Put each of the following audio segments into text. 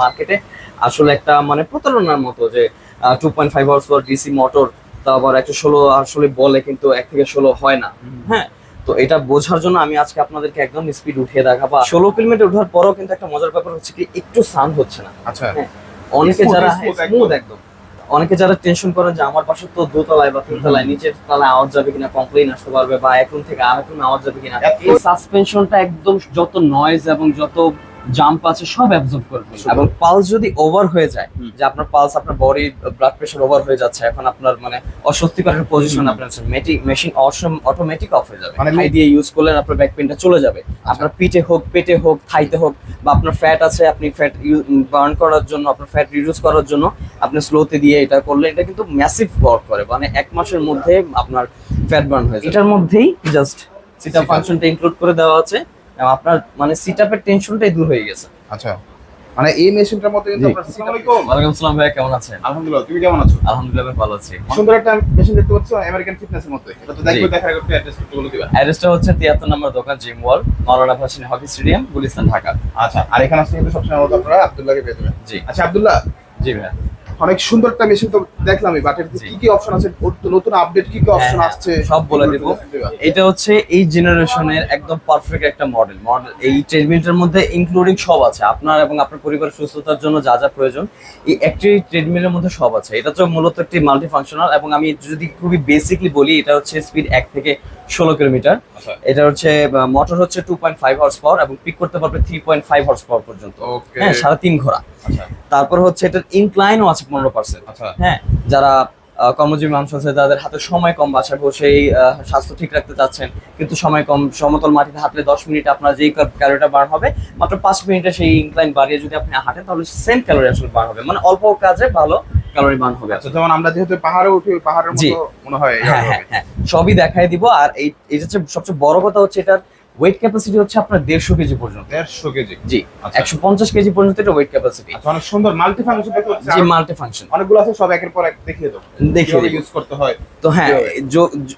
মার্কেটে আসলে একটা মানে প্রতারণার মতো যে টু পয়েন্ট ফাইভ পর ডিসি মোটর তারপর একটা ষোলো আসলে বলে কিন্তু এক থেকে ষোলো হয় না। হ্যাঁ তো এটা বোঝার জন্য আমি আজকে আপনাদেরকে একদম স্পিড উঠিয়ে দেখাবো। ষোলো কিলোমিটার ওঠার পরও কিন্তু একটা মজার ব্যাপার হচ্ছে কি একটু সাউন্ড হচ্ছে না। আচ্ছা। হ্যাঁ, অনেকে যারা। স্মুথ একদম। অনেকে যারা টেনশন করেন যে আমার পাশে তো দোতলায় বা তিনতলায় নিচের তলায় আওয়াজ যাবে কিনা কমপ্লেইন আসতে পারবে বা এখন থেকে আর এখন আওয়াজ যাবে কিনা। এই সাসপেনশনটা একদম যত নয়েজ এবং যত জাম্প আছে সব অ্যাবজর্ব করবে। এবং পালস যদি ওভার হয়ে যায় যে আপনার পালস আপনার বডি ব্লাড প্রেশার ওভার হয়ে যাচ্ছে এখন আপনার মানে অস্বস্তিকর পজিশন আপনার মেশিন অটোমেটিক অফ হয়ে যাবে। মানে দিয়ে ইউজ করলে আপনার ব্যাক পেনটা চলে যাবে। আপনার পিঠে হোক পেটে হোক থাইতে হোক বা আপনার ফ্যাট আছে আপনি ফ্যাট বার্ন করার জন্য আপনার ফ্যাট রিডিউস করার জন্য আপনি স্লোতে দিয়ে এটা করলে এটা কিন্তু ম্যাসিভ ওয়ার্ক করে। মানে এক মাসের মধ্যে আপনার ফ্যাট বার্ন হয়ে যায় এটার মধ্যেই জাস্ট সিট ফাংশনটা ইনক্লুড করে দেওয়া আছে। আপনার মানে সিট আপের টেনশনটাই দূর হয়ে গেছে। আচ্ছা। মানে এই মেশিনটার মধ্যে কিন্তু আপনার আসসালামু আলাইকুম। ওয়ালাইকুম আসসালাম ভাইয়া কেমন আছেন? আলহামদুলিল্লাহ তুমি কেমন আছো? আলহামদুলিল্লাহ আমি ভালো আছি। সুন্দর একটা মেশিন দেখতে পাচ্ছ আমেরিকান ফিটনেসের মধ্যে। এটা তো জি। দেখার আগে অ্যাড্রেস করতে বলে দিবা। অ্যাড্রেসটা হচ্ছে তিয়াত্তর নম্বর দোকান জিম ওয়াল মাওলানা ভাসিনী হকি স্টেডিয়াম গুলিস্তান ঢাকা। আচ্ছা আর এখানে আসলে কিন্তু সবসময় মতো আপনারা আব্দুল্লাহকে পেয়ে যাবেন। জি। আচ্ছা আব্দুল্লাহ। জি ভাইয়া। অনেক সুন্দর একটা মেশিন তো দেখলামই বাট এর জি। কি কি অপশন আছে? নতুন আপডেট কি কি অপশন হ্যাঁ, আসছে? সব বলে দেবো। এটা হচ্ছে এই জেনারেশনের একদম পারফেক্ট একটা মডেল মডেল এই ট্রেডমিলটার মধ্যে ইনক্লুডিং সব আছে। আপনার এবং আপনার পরিবারের সুস্থতার জন্য যা যা প্রয়োজন এই একটি ট্রেডমিলের মধ্যে সব আছে। এটা তো মূলত একটি মাল্টি ফাংশনাল এবং আমি যদি খুবই বেসিকলি বলি এটা হচ্ছে স্পিড এক থেকে ষোলো কিলোমিটার। আচ্ছা। এটা হচ্ছে মোটর হচ্ছে two point five horse power এবং পিক করতে পারবে three point five horse power পর্যন্ত হ্যাঁ সাড়ে তিন ঘোড়া। আচ্ছা। তারপর হচ্ছে এটার ইনক্লাইনও আছে পনেরো পার্সেন্ট আচ্ছা। হ্যাঁ যারা কর্মজীবী মানুষ আছে যাদের হাতে সময় কম বাসায় বসেই স্বাস্থ্য ঠিক রাখতে চাচ্ছেন কিন্তু সময় কম সমতল মাটিতে হাঁটলে দশ মিনিট আপনার যেই ক্যালোরিটা বার্ন হবে মাত্র পাঁচ মিনিটে সেই ইনক্লাইন বাড়িয়ে যদি আপনি হাঁটেন তাহলে সেম ক্যালোরি আসলে বার্ন হবে। মানে অল্প কাজে ভালো ক্যালোরি বার্ন হবে। আচ্ছা যেমন আমরা যেহেতু পাহাড়ে উঠি পাহাড়ের মতো মনে হয় হ্যাঁ হ্যাঁ হ্যাঁ। সবই দেখাই দিব। আর এই এটা হচ্ছে সবচেয়ে বড় কথা হচ্ছে এটার ওয়েট ক্যাপাসিটি হচ্ছে আপনার দেড়শো কেজি পর্যন্ত। দেড়শো কেজি। জি আচ্ছা। একশো পঞ্চাশ কেজি পর্যন্ত এটা ওয়েট ক্যাপাসিটি আচ্ছা অনেক সুন্দর মাল্টি ফাংশন জি মাল্টি ফাংশন অনেকগুলো আছে সব একের পর এক দেখিয়ে দাও দেখিয়ে ইউজ করতে হয় তো হ্যাঁ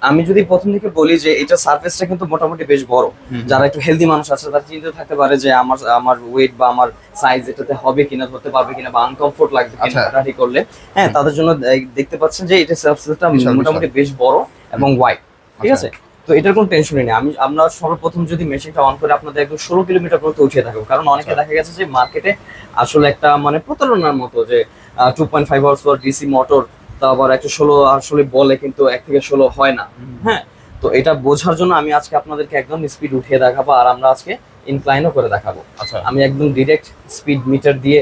আমি যদি প্রথম থেকে বলি যে এটা সার্ফেসটা কিন্তু মোটামুটি বেশ বড়। যারা একটু হেলদি মানুষ আছে তারা চিন্তা থাকতে পারে যে আমার আমার ওয়েট বা আমার সাইজ এটাতে হবে কিনা ধরতে পারবে কিনা বা আনকমফোর্ট লাগবে কিনা আচ্ছা। হাঁটাহাঁটি করলে। হ্যাঁ তাদের জন্য দেখতে পাচ্ছেন যে এটা সার্ফেসটা মোটামুটি বেশ বড় এবং ওয়াইড ঠিক আচ্ছা। আছে? তো এটার কোনো টেনশনই নেই। আমি আমরা সর্বপ্রথম যদি মেশিনটা অন করে আপনাদের একদম ষোলো কিলোমিটার পর্যন্ত উঠিয়ে থাকব কারণ অনেকে আচ্ছা। দেখা গেছে যে মার্কেটে আসলে একটা মানে প্রতারণার মতো যে টু পয়েন্ট ফাইভ আওয়ার্স পর ডিসি মোটর তারপর একটা ষোলো আসলে বলে কিন্তু এক থেকে ষোলো হয় না। হ্যাঁ? তো এটা বোঝার জন্য আমি আজকে আপনাদেরকে একদম স্পিড উঠিয়ে দেখাবো আর আমরা আজকে ইনক্লাইনও করে দেখাবো। আচ্ছা। আমি একদম ডিরেক্ট স্পিড মিটার দিয়ে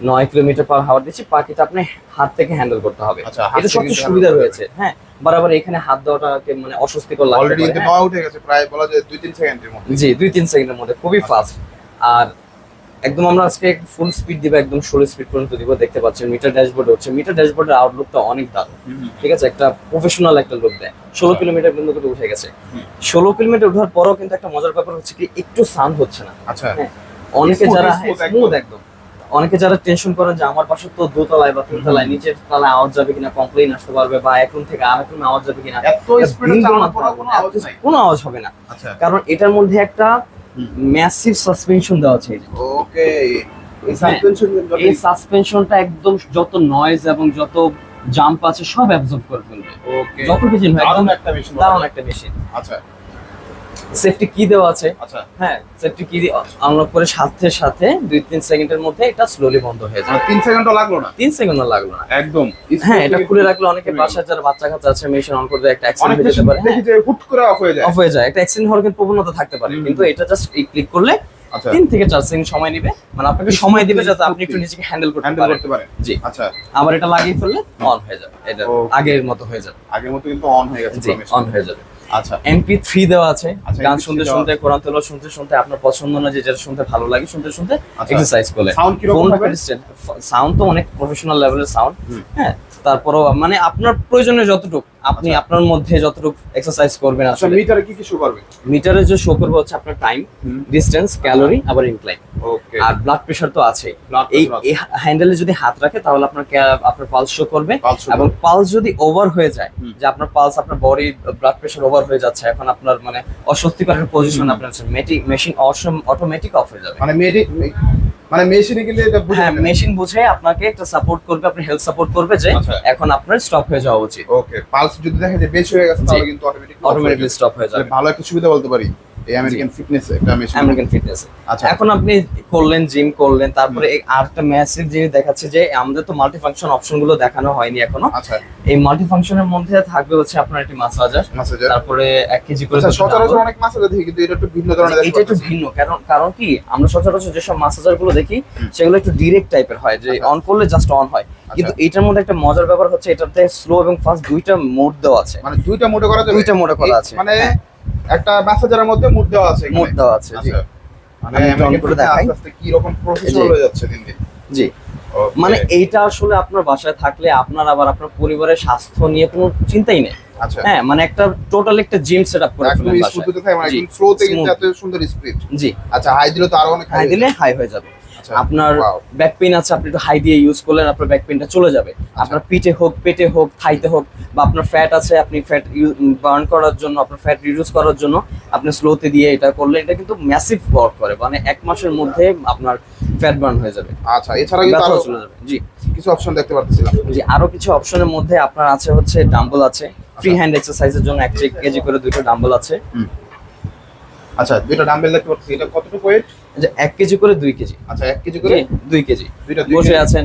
নয় কিলোমিটার পার হাওয়ার দিচ্ছি পাখিটা আপনি হাত থেকে হ্যান্ডেল করতে হবে। আচ্ছা, এটা সবচেয়ে সুবিধা রয়েছে। হ্যাঁ বরাবর এখানে হাত দেওয়াটাকে মানে অস্বস্তিকর লাগতে অলরেডি কিন্তু হ্যাঁ। উঠে গেছে প্রায় বলা যায় দুই তিন সেকেন্ডের মধ্যে। জি দুই তিন সেকেন্ডের মধ্যে খুবই ফাস্ট আর একদম আমরা আজকে ফুল স্পিড দিব একদম ষোলো স্পিড পর্যন্ত দিব দেখতে পাচ্ছেন মিটার ড্যাশবোর্ড হচ্ছে মিটার ড্যাশবোর্ডের আউটলুকটা অনেক দারুণ। ঠিক আছে একটা প্রফেশনাল একটা লুক দেয়। ষোলো আচ্ছা। কিলোমিটার পর্যন্ত করে উঠে গেছে। ষোলো কিলোমিটার ওঠার পরও কিন্তু একটা মজার ব্যাপার হচ্ছে কি একটু সাউন্ড হচ্ছে না। আচ্ছা। হ্যাঁ, অনেকে যারা স্মুথ একদম। অনেকে যারা টেনশন করেন যে আমার পাশে তো দোতলায় বা তিনতলায় নিচের তলায় আওয়াজ যাবে কিনা কমপ্লেইন আসতে পারবে বা এক room থেকে আর এক রুমে আওয়াজ যাবে কিনা কোনো আওয়াজ হবে না। আচ্ছা। কারণ এটার মধ্যে একটা ম্যাসিভ সাসপেনশন দেওয়া আছে ওকে এই হ্যাঁ, সাসপেনশন এই সাসপেনশনটা একদম যত নয়েজ এবং যত জাম্প আছে সব অ্যাবজর্ব করে ফেলবে। ওকে যত কিছু একদম একটা মেশিন দারুণ একটা মেশিন আচ্ছা। সেফটি কি দেওয়া আছে। আচ্ছা। হ্যাঁ সেফটি কি আনলক করে সাথে সাথে দুই তিন সেকেন্ডের মধ্যে এটা স্লোলি বন্ধ হয়ে যায় মানে তিন সেকেন্ডও লাগল না? তিন সেকেন্ডও লাগল না। একদম। হ্যাঁ এটা খুলে রাখলে অনেকে বাসায় যারা বাচ্চা কাচ্চা আছে মেশিন অন করে একটা অ্যাক্সিডেন্ট হয়ে যেতে পারে। দেখি যে হুট করে অফ হয়ে যায়। অফ হয়ে যায়। একটা অ্যাক্সিডেন্ট হওয়ার কিন্তু প্রবণতা থাকতে পারে। কিন্তু এটা জাস্ট এই ক্লিক করলে আচ্ছা। তিন থেকে চার সেকেন্ড সময় নেবে। মানে আপনাকে সময় দিবে যাতে আপনি একটু নিজেকে হ্যান্ডেল করতে পারেন। জি। আচ্ছা। আবার এটা লাগিয়ে ফেললে অন হয়ে যাবে। এটা আগের মতো হয়ে যাবে। আগের মতো কিন্তু অন হয়ে গেছে অন হয়ে যাবে। আচ্ছা। এমপি থ্রি দেওয়া আছে। আচ্ছা, গান শুনতে শুনতে কোরআন তেল শুনতে শুনতে আপনার পছন্দ না যে যেটা শুনতে ভালো লাগে শুনতে শুনতে আচ্ছা। এক্সারসাইজ করলে। সাউন্ড কি রকম হবে সাউন্ড তো অনেক প্রফেশনাল লেভেলের সাউন্ড হ্যাঁ তারপরও মানে আপনার প্রয়োজনে যতটুকু আপনি আচ্ছা। আপনার মধ্যে যতটুকু এক্সারসাইজ করবেন আচ্ছা আসলে। মিটারে কি কি শো করবে? মিটারে যে শো করবে হচ্ছে আপনার টাইম ডিস্টেন্স ক্যালোরি আবার ইনক্লাইন ওকে আর ব্লাড প্রেশার তো আছে। এই হ্যান্ডেলে যদি হাত রাখে তাহলে আপনার আপনার পালস শো করবে। এবং পালস যদি ওভার হয়ে যায় যে আপনার পালস আপনার বডি ব্লাড প্রেসার ওভার হয়ে যাচ্ছে এখন আপনার মানে অস্বস্তিকর পজিশন। আপনার মেশিন অটোমেটিক অফ হয়ে যাবে। মানে মানে মেশিনে গেলে এটা বুঝে হ্যাঁ মেশিন বুঝে আপনাকে একটা সাপোর্ট করবে আপনি হেলথ সাপোর্ট করবে যে আচ্ছা। এখন আপনার স্টপ হয়ে যাওয়া উচিত। ওকে পালস যদি দেখা যায় বেশি হয়ে গেছে তাহলে কিন্তু অটোমেটিক অটোমেটিক স্টপ হয়ে যাবে। ভালো একটা সুবিধা বলতে পারি। এই আমেরিকান ফিটনেস একটা মেশিন আমেরিকান ফিটনেস আচ্ছা। এখন আপনি করলেন জিম করলেন তারপরে এই আরেকটা ম্যাসিভ জিনিস দেখাচ্ছে যে আমাদের তো মাল্টি ফাংশন অপশনগুলো দেখানো হয়নি এখনও। আচ্ছা। এই মাল্টি ফাংশনের মধ্যে থাকবে হচ্ছে আপনার একটি মাসাজার মাসাজার তারপরে এক কেজি করে আচ্ছা সচরাচর অনেক মাসাজ দেখি কিন্তু এটা একটু ভিন্ন ধরনের এটা একটু ভিন্ন কারণ কারণ কি আমরা সচরাচর যেসব মাসাজারগুলো দেখি সেগুলো একটু ডিরেক্ট টাইপের হয় যে আচ্ছা। অন করলে জাস্ট অন হয়। কিন্তু এটার মধ্যে একটা মজার ব্যাপার হচ্ছে এটাতে স্লো এবং ফাস্ট দুইটা মোড দেওয়া আছে। মানে দুইটা মোডে করা দুইটা মোডে করা আছে। মানে হ্যাঁ। একটা ম্যাসেজারের মধ্যে মুড দেওয়া আছে। মোড দেওয়া আছে জি। আচ্ছা। মানে আমি করে দেখাই। আস্তে কি রকম প্রফেশনাল হয়ে যাচ্ছে দিন দিন। জি। মানে এইটা আসলে আপনার বাসায় থাকলে আপনার আবার আপনার পরিবারের স্বাস্থ্য নিয়ে কোনো চিন্তাই নেই। আচ্ছা। হ্যাঁ মানে একটা টোটাল একটা জিম সেট আপ করে একদম ফেলেন স্মুথ বাসায়। হতে থাকে মানে কিন্তু এত সুন্দর স্পিড জি। আচ্ছা হাই দিলে তো আরও অনেক হাই দিলে হাই হয়ে যাবে। আপনার ব্যাক পেইন আছে আপনি একটু হাই দিয়ে ইউজ করলেন আপনার ব্যাক পেইনটা চলে যাবে। আচ্ছা। আপনার পিঠে হোক পেটে হোক থাইতে হোক বা আপনার ফ্যাট আছে আপনি ফ্যাট বার্ন করার জন্য আপনার ফ্যাট রিডিউস করার জন্য আপনি স্লোতে দিয়ে এটা করলে এটা কিন্তু ম্যাসিভ ওয়ার্ক করে। মানে এক মাসের মধ্যে আপনার ফ্যাট বার্ন হয়ে যাবে। আচ্ছা এছাড়া কিন্তু আরও চলে যাবে। জি। কিছু অপশন দেখতে পাচ্ছিলাম জি আরও কিছু অপশনের মধ্যে আপনার আছে হচ্ছে ডাম্বল আছে। ফ্রি হ্যান্ড এক্সারসাইজের জন্য এক কেজি করে দুটো ডাম্বল আছে। আচ্ছা দুইটা ডাম্বেল দেখতে পাচ্ছি। এটা কতটুকু ওয়েট যে এক কেজি করে দুই কেজি। আচ্ছা এক কেজি করে জি, দুই কেজি। দুইটা বসে আছেন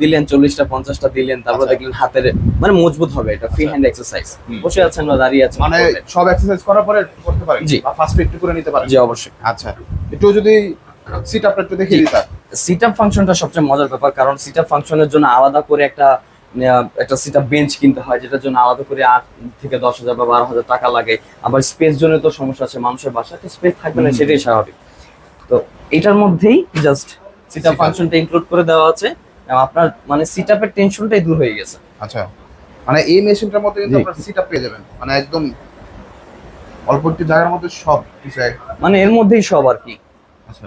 দিলেন চল্লিশটা পঞ্চাশটা দিলেন তারপর আচ্ছা। দেখলেন হাতের মানে মজবুত হবে এটা ফ্রি। হ্যান্ড এক্সারসাইজ বসে আছেন বা দাঁড়িয়ে আছেন মানে সব এক্সারসাইজ করার পরে করতে পারেন জি। বা ফার্স্ট একটু করে নিতে পারেন। জি অবশ্যই। আচ্ছা একটু যদি সিট আপটা একটু দেখিয়ে। দিতা সিট আপ ফাংশনটা সবচেয়ে মজার ব্যাপার কারণ সিট আপ ফাংশনের জন্য আলাদা করে একটা একটা সিট বেঞ্চ কিনতে হয় যেটার জন্য আলাদা করে আট থেকে দশ হাজার বা বারো হাজার টাকা লাগে। আবার স্পেস জন্য তো সমস্যা আছে মানুষের বাসায় তো স্পেস থাকবে না সেটাই স্বাভাবিক। তো এটার মধ্যেই জাস্ট সিট। ফাংশনটা ইনক্লুড করে দেওয়া আছে আপনার মানে সিট আপের টেনশনটাই দূর হয়ে গেছে। আচ্ছা। মানে এই মেশিনটার মধ্যে কিন্তু। আপনার সিট আপ পেয়ে যাবেন। মানে একদম অল্প একটু জায়গার মধ্যে সব কিছু মানে এর মধ্যেই সব আর কি। আচ্ছা।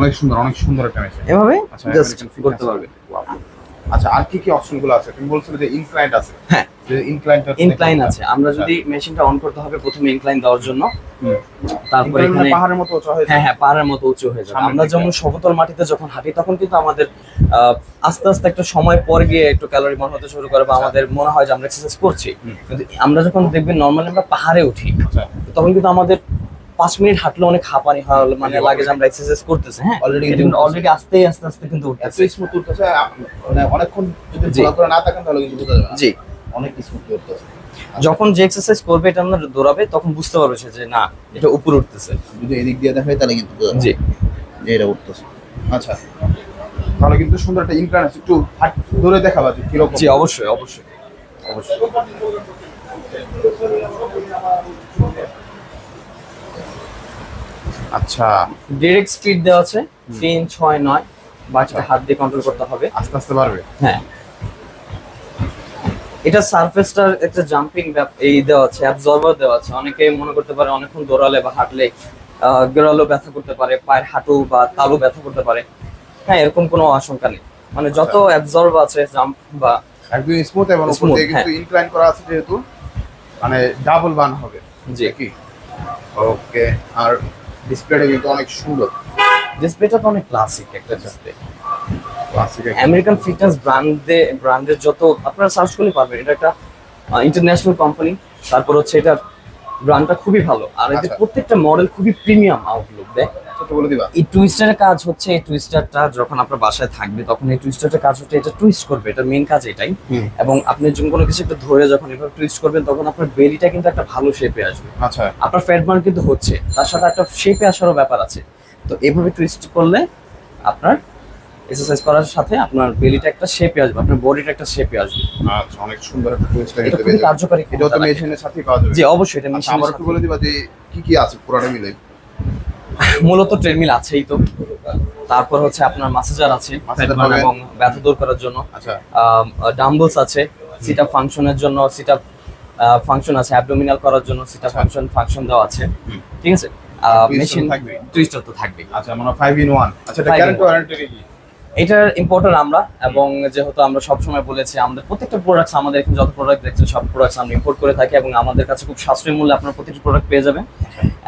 অনেক সুন্দর অনেক সুন্দর একটা মেশিন এভাবে? আচ্ছা জাস্ট করতে পারবে আচ্ছা আর কি কি অপশনগুলো আছে? তুমি বলছিলে যে ইনক্লাইন্ট আছে। হ্যাঁ। যে ইনক্লাইন্টটা ইনক্লাইন আছে। আমরা যদি মেশিনটা অন করতে হবে প্রথমে ইনক্লাইন দেওয়ার জন্য। তারপরে এখানে মানে পাহাড়ের মতো উঁচু হয়ে হ্যাঁ হ্যাঁ পাহাড়ের মতো উঁচু হয়ে যাবে। আমরা যেমন সমতল মাটিতে যখন হাঁটি তখন কিন্তু আমাদের আহ, আস্তে আস্তে একটা সময় পর গিয়ে একটু ক্যালোরি বার্ন হতে শুরু করে বা আচ্ছা। আমাদের মনে হয় যে আমরা এক্সারসাইজ করছি। কিন্তু আমরা যখন দেখবেন নর্মালি আমরা পাহাড়ে উঠি। আচ্ছা। তখন কিন্তু আমাদের পাঁচ মিনিট হাঁটলে অনেক হাঁপানি হয় মানে লাগে যে আমরা এক্সারসাইজ করতেছি হ্যাঁ? অলরেডি অলরেডি আস্তে আস্তে আস্তে কিন্তু উঠতেছে। স্মুথ উঠতেছে মানে অনেকক্ষণ যদি। ভালো করে না থাকেন তাহলে কিন্তু বোঝা যাবে জি। অনেক স্মুথ উঠতেছে। যখন যে এক্সারসাইজ করবে এটা আমরা দৌড়াবে তখন বুঝতে পারবে সে যে না এটা উপরে উঠতেছে। যদি এদিক দিয়ে দেখাই তাহলে কিন্তু জি। যে এটা উঠতেছে। আচ্ছা। তাহলে কিন্তু সুন্দর একটা ইনক্লাইন আছে একটু হাট ধরে দেখাবা যে কীরকম। জি অবশ্যই অবশ্যই অবশ্যই। আচ্ছা। ডিরেক্ট স্পিড দেওয়া আছে তিন ছয় নয় বাকিটা হাত দিয়ে কন্ট্রোল করতে হবে। আস্তে আস্তে বাড়বে। হ্যাঁ। এটা সারফেসটার একটা জাম্পিং এই দেওয়া আছে অ্যাবজর্বার দেওয়া আছে। অনেকে মনে করতে পারে অনেকক্ষণ দৌড়ালে বা হাঁটলে গেরালো ব্যথা করতে পারে পায়ের হাঁটু বা তালু ব্যথা করতে পারে। হ্যাঁ এরকম কোনো আশঙ্কা নেই। মানে যত অ্যাবজর্ব আছে জাম্প বা একদম স্মুথ এবং উপর দিয়ে কিন্তু হ্যাঁ। ইনক্লাইন করা আছে যেহেতু মানে ডাবল বান হবে। জি। কি ওকে আর ডিসপ্লেটা কিন্তু অনেক সুন্দর। ডিসপ্লেটা তো অনেক ক্লাসিক একটা ডিসপ্লে ক্লাসিক আমেরিকান ফিটনেস ব্র্যান্ডে ব্র্যান্ডের যত আপনারা সার্চ করলে পারবেন। এটা একটা ইন্টারন্যাশনাল কোম্পানি তারপর হচ্ছে এটা ব্র্যান্ডটা খুবই ভালো। আর এদের যে প্রত্যেকটা মডেল খুবই প্রিমিয়াম আউটলুক দেয়। ছোট বলে দিবা? এই টুইস্টারের কাজ হচ্ছে এই টুইস্টারটা যখন আপনার বাসায় থাকবে তখন এই টুইস্টারটার কাজ হচ্ছে এটা টুইস্ট করবে এটা মেন কাজ এটাই। এবং আপনি যখন কোনো কিছু একটা ধরে যখন এভাবে টুইস্ট করবেন তখন আপনার বেলিটা কিন্তু একটা ভালো শেপে আসবে। আচ্ছা। আপনার ফ্যাট বার্ন কিন্তু হচ্ছে তার সাথে একটা শেপে আসারও ব্যাপার আছে। তো এভাবে টুইস্ট করলে আপনার এক্সারসাইজ করার সাথে আপনার বেলিটা একটা শেপে আসবে আপনার বডিটা একটা শেপে আসবে। আচ্ছা অনেক সুন্দর একটা টুইস্ট এটা খুবই কার্যকরী এটা তো ক্ষমতা মেশিনের সাথেই পাওয়া যাবে। জি অবশ্যই এটা আচ্ছা আমার মেশিনের একটু বলে দিবা যে কি কি আছে পুরোটা মিলে? মূলত ট্রেডমিল আছেই তো। তারপর হচ্ছে আপনার মাসাজার আছে। এবং ব্যথা দূর করার জন্য। আচ্ছা। ডাম্বলস আছে সিট আপ ফাংশনের জন্য সিট আপ ফাংশন আছে অ্যাবডোমিনাল করার জন্য সিট আপ ফাংশন ফাংশন দেওয়া আছে। ঠিক আছে? মেশিন থাকবে। টুইস্টার তো থাকবে আচ্ছা মানে 5 ইন 1 আচ্ছা এটা গ্যারান্টি ওয়ারেন্টি কি? এটার ইম্পোর্টার আমরা এবং যেহেতু আমরা সবসময় বলেছি আমাদের প্রত্যেকটা প্রোডাক্টস আমাদের এখানে যত প্রোডাক্ট দেখছেন সব প্রোডাক্টস আমরা ইম্পোর্ট করে থাকি এবং আমাদের কাছে খুব সাশ্রয়ী মূল্যে আপনার প্রত্যেকটা প্রোডাক্ট পেয়ে যাবেন।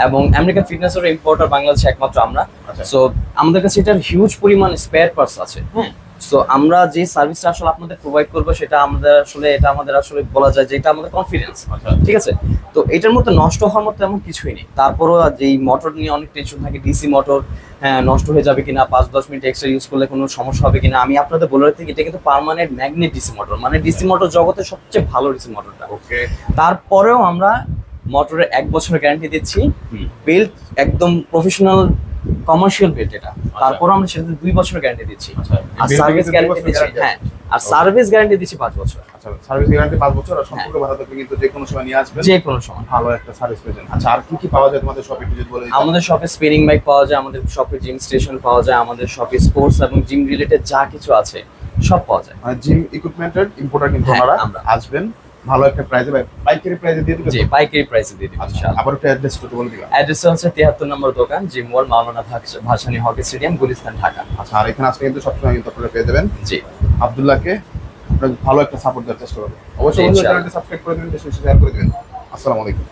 এবং আমেরিকান ফিটনেসের ইম্পোর্টার বাংলাদেশে একমাত্র আমরা। আচ্ছা। সো আমাদের কাছে এটার হিউজ পরিমাণ স্পেয়ার পার্টস আছে। হ্যাঁ? সো আমরা যে সার্ভিসটা আসলে আপনাদের প্রোভাইড করব সেটা আমাদের আসলে এটা আমাদের আসলে বলা যায় যে এটা আমাদের কনফিডেন্স আচ্ছা। ঠিক আছে? তো এটার মধ্যে নষ্ট হওয়ার মতো এমন কিছুই নেই। তারপরও যেই মোটর নিয়ে অনেক টেনশন থাকে ডিসি মোটর হ্যাঁ নষ্ট হয়ে যাবে কিনা পাঁচ দশ মিনিট এক্সট্রা ইউজ করলে কোনো সমস্যা হবে কিনা আমি আপনাদের বলে রাখি এটা কিন্তু পার্মানেন্ট ম্যাগনেট ডিসি মোটর মানে ডিসি মোটর জগতের সবচেয়ে ভালো ডিসি মোটরটা ওকে তারপরেও আমরা মোটরের এক বছরের গ্যারান্টি দিচ্ছি। বেল্ট একদম প্রফেশনাল কমার্শিয়াল বেল্ট এটা তারপর আমরা সেটাতে দুই বছর গ্যারান্টি দিচ্ছি। আচ্ছা। আর সার্ভিস গ্যারান্টি দিচ্ছি। হ্যাঁ আর সার্ভিস গ্যারান্টি দিচ্ছি পাঁচ বছর। আচ্ছা সার্ভিস গ্যারান্টি পাঁচ বছর আর সম্পূর্ণ ভাড়া থাকলে কিন্তু যে কোনো সময় নিয়ে আসবেন। যে কোনো সময়। ভালো একটা সার্ভিস পেয়েছেন আচ্ছা আর কি কি পাওয়া যায় তোমাদের শপে যদি বলে আমাদের শপে স্পিনিং বাইক পাওয়া যায় আমাদের শপে জিম স্টেশন পাওয়া যায় আমাদের শপে স্পোর্টস এবং জিম রিলেটেড যা কিছু আছে সব পাওয়া যায়। মানে জিম ইকুইপমেন্টের ইম্পোর্টার কিন্তু হ্যাঁ, ওনারা আমরা। আসবেন। ভালো একটা প্রাইজে পাইকারি প্রাইজে দিয়ে দিবেন? জি পাইকারি প্রাইসে দিয়ে দিবেন আচ্ছা ইনশাআল্লাহ। আবার একটু অ্যাড্রেস একটু বলে দিবেন। অ্যাড্রেস হচ্ছে তিয়াত্তর নম্বর দোকান gym wall Maulana Bhasani hockey stadium Gulistan Dhaka. আচ্ছা আর এখানে আসলে কিন্তু সবসময় কিন্তু আপনারা পেয়ে যাবেন। জি। আব্দুল্লাহকে আপনারা ভালো একটা সাপোর্ট দেওয়ার চেষ্টা করবেন। অবশ্যই। চ্যানেলটি সাবস্ক্রাইব করে দিবেন বেশি বেশি শেয়ার করে দিবেন। আসসালামু আলাইকুম।